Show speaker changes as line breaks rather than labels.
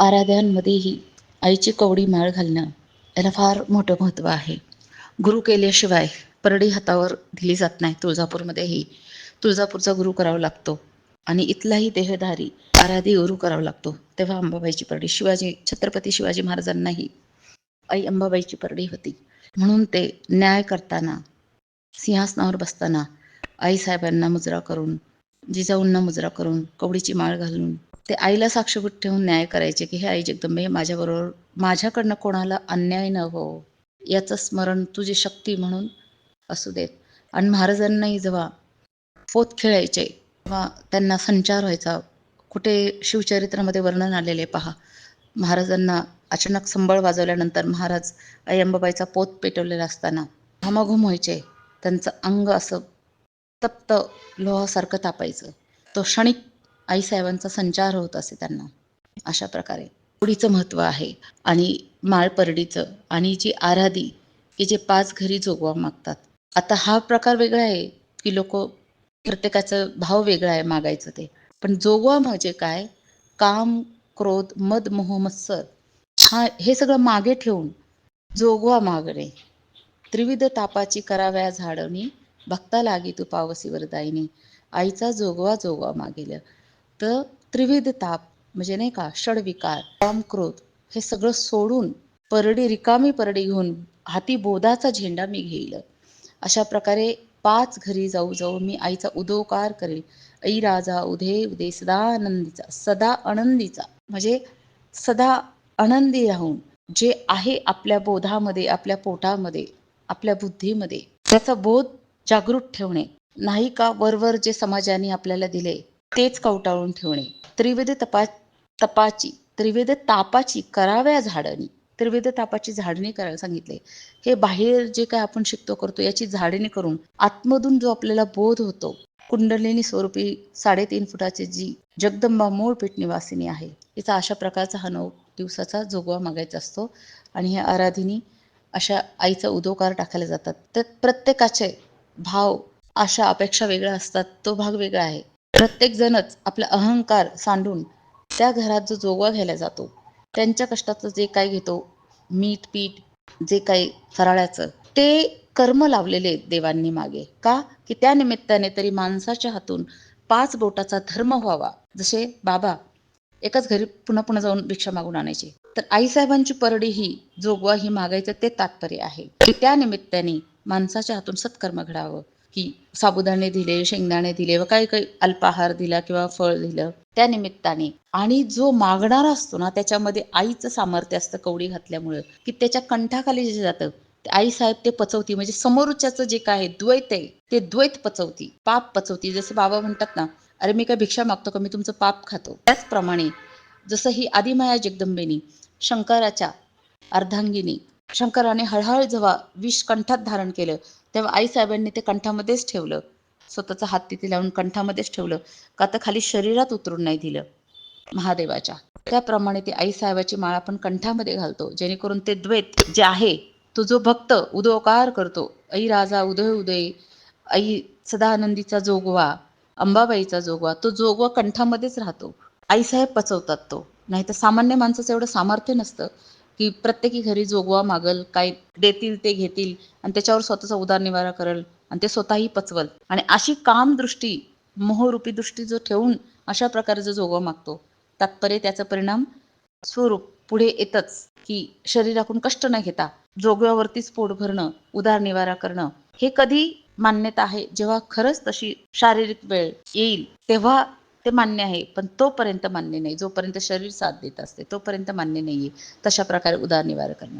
आराध्यांमध्येही आईची कवडी माळ घालणं याला फार मोठं महत्त्व आहे. गुरु केल्याशिवाय परडी हातावर दिली जात नाही. तुळजापूरमध्येही तुळजापूरचा गुरु करावा लागतो आणि इथलाही देहधारी आराधी गुरु करावा लागतो. तेव्हा अंबाबाईची परडी. शिवाजी छत्रपती शिवाजी महाराजांनाही आई अंबाबाईची परडी होती. म्हणून ते न्याय करताना सिंहासनावर बसताना आईसाहेबांना मुजरा करून जिजाऊंना मुजरा करून कवडीची माळ घालून ते आईला साक्षीभूत ठेवून न्याय करायचे की हे आई जगदंबे माझ्याबरोबर माझ्याकडनं कोणाला अन्याय न हो. याचं स्मरण तुझी शक्ती म्हणून असू देत. आणि महाराजांनाही जेव्हा पोत खेळायचे किंवा त्यांना संचार व्हायचा. कुठे शिवचरित्रामध्ये वर्णन आलेले पहा. महाराजांना अचानक संबळ वाजवल्यानंतर महाराज आई अंबाबाईचा पोत पेटवलेला असताना घामाघूम व्हायचे. त्यांचं अंग असं तप्त लोहासारखं तापायचं. तो क्षणिक आईसाहेबांचा संचार होत असे त्यांना. अशा प्रकारे. होळीचं महत्त्व आहे आणि माळपरडीचं आणि जी आराधी की जे पाच घरी जोगवा मागतात. आता हा प्रकार वेगळा आहे की लोक प्रत्येकाचं भाव वेगळा आहे मागायचं ते. पण जोगवा म्हणजे काय? काम क्रोध मद मोह मत्सर. हा हे सगळं मागे ठेवून जोगवा मागणे. त्रिविध तापाची कराव्या झाडवणी भक्ता लागी तू पावसी दाईने आईचा जोगवा जोगवा मागेल. तर त्रिविध ताप म्हणजे नाही का षडविकार काम क्रोध हे सगळं सोडून परडी रिकामी परडी घेऊन हाती बोधाचा झेंडा मी घेईल. अशा प्रकारे पाच घरी जाऊ जाऊ मी आईचा उदोकार करेल. ऐ राजा उदे उदे सदा आनंदीचा सदा आनंदीचा म्हणजे सदा आनंदी राहून जे आहे आपल्या बोधामध्ये आपल्या पोटामध्ये आपल्या बुद्धीमध्ये त्याचा बोध जागृत ठेवणे. नाही का वरवर जे समाजाने आपल्याला दिले तेच कवटाळून ठेवणे. त्रिविध तपा तपाची त्रिविध तापाची कराव्या झाडणी त्रिविध तापाची झाडणी करायला सांगितले. हे बाहेर जे काय आपण शिकतो करतो याची झाडणी करून आतमधून जो आपल्याला बोध होतो कुंडलिनी स्वरूपी साडेतीन फुटाची जी जगदंबा मूळ पीठ निवासिनी आहे तिचा अशा प्रकारचा हा नऊ दिवसाचा जोगवा मागायचा असतो. आणि ह्या आराधिनी अशा आईचा उदोकार टाकायला जातात. तर प्रत्येकाचे भाव आशा अपेक्षा वेगळ्या असतात. तो भाग वेगळा आहे. प्रत्येक जणच आपला अहंकार सांडून त्या घरात जो जोगवा घ्यायला जातो. त्यांच्या कष्टाचं जे काय घेतो मीठ पीठ जे काही फराळाचं ते कर्म लावलेले देवांनी मागे. का? की त्या निमित्ताने तरी माणसाच्या हातून पाच बोटाचा धर्म व्हावा. जसे बाबा एकाच घरी पुन्हा पुन्हा जाऊन भिक्षा मागून आणायचे. तर आईसाहेबांची परडी ही जोगवा ही मागायचं ते तात्पर्य आहे. की त्या निमित्ताने माणसाच्या हातून सत्कर्म घडावं. की साबुदाणे दिले शेंगदाणे दिले व काही काही अल्पाहार दिला किंवा फळ दिलं त्या निमित्ताने. आणि जो मागणारा असतो ना त्याच्यामध्ये आईचं सामर्थ्य असतं कवडी घातल्यामुळं. की त्याच्या कंठाखाली जे जातं आई साहेब ते पचवती. म्हणजे समोरच्याचं जे काय द्वैत आहे ते द्वैत पचवती. पाप पचवती. जसे बाबा म्हणतात ना अरे मी काय भिक्षा मागतो का? मी तुमचं पाप खातो. त्याचप्रमाणे जसं ही आदिमाया जगदंबेनी शंकराच्या अर्धांगिनी शंकराने हळहळ जेव्हा विष कंठात धारण केलं तेव्हा आईसाहेबांनी ते कंठामध्येच ठेवलं. स्वतःचा हात तिथे लावून कंठामध्येच ठेवलं. का तर खाली शरीरात उतरून नाही दिलं महादेवाच्या. त्याप्रमाणे ती आईसाहेबाची माळ आपण कंठामध्ये घालतो. जेणेकरून ते द्वैत जे आहे तो जो भक्त उदोकार करतो आई राजा उदय उदय आई सदानंदीचा जोगवा अंबाबाईचा जोगवा तो जोगवा कंठामध्येच राहतो. आईसाहेब पचवतात तो. नाही तर सामान्य माणसाचं एवढं सामर्थ्य नसतं. की प्रत्येकी घरी जोगवा मागल काय देतील ते घेतील आणि त्याच्यावर स्वतःचा उदारनिवारा करल आणि ते स्वतःही पचवल. आणि अशी कामदृष्टी मोहरूपी दृष्टी जो ठेवून अशा प्रकारे जो जोगवा मागतो तात्पर्य त्याचा परिणाम स्वरूप पुढे येतच की शरीराकडून कष्ट न घेता जोगव्यावरतीच पोट भरणं उदारनिवारा करणं हे कधी मान्यता आहे जेव्हा खरंच तशी शारीरिक वेळ येईल तेव्हा ते मान्य आहे पण तोपर्यंत मान्य नाही. जोपर्यंत शरीर साथ देत असते तोपर्यंत मान्य नाहीये. तशा प्रकारे उदारनिवार करणं